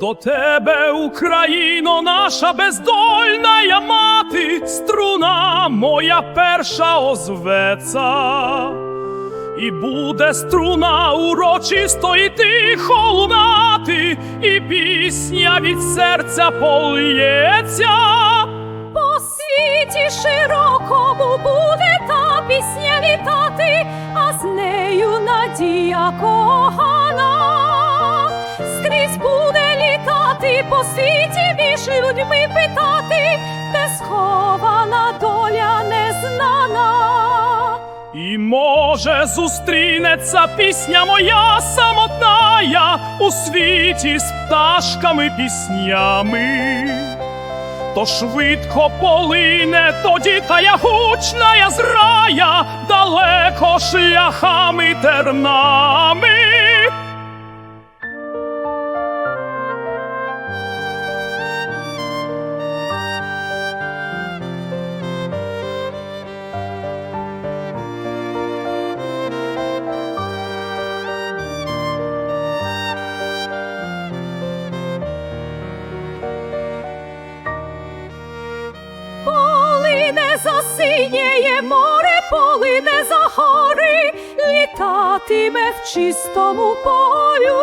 До тебе, Україно, наша бездольна я мати, струна моя перша озветься, і буде струна урочисто і тихо лунати, і пісня від серця полється. По світі широкому буде та пісня літати, а з нею надія кохана. Скрізь буде літати по світі між людьми питати, де схована доля незнана. І може зустрінеться пісня моя самотная у світі з пташками піснями. То швидко полине тоді тая гучна зрая далеко шляхами тернами. Засиніє море, полине за гори, літатиме в чистому полю,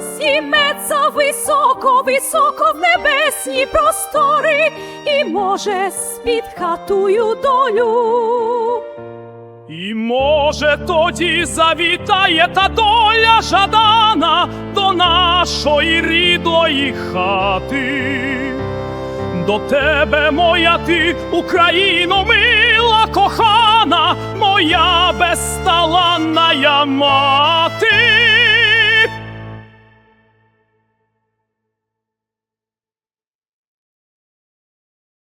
зійметься високо, високо в небесні простори, і може спіткатую долю. І може тоді завітає та доля жадана до нашої рідної хати. До тебе, моя ти, Україно, мила кохана, моя безталанна мати.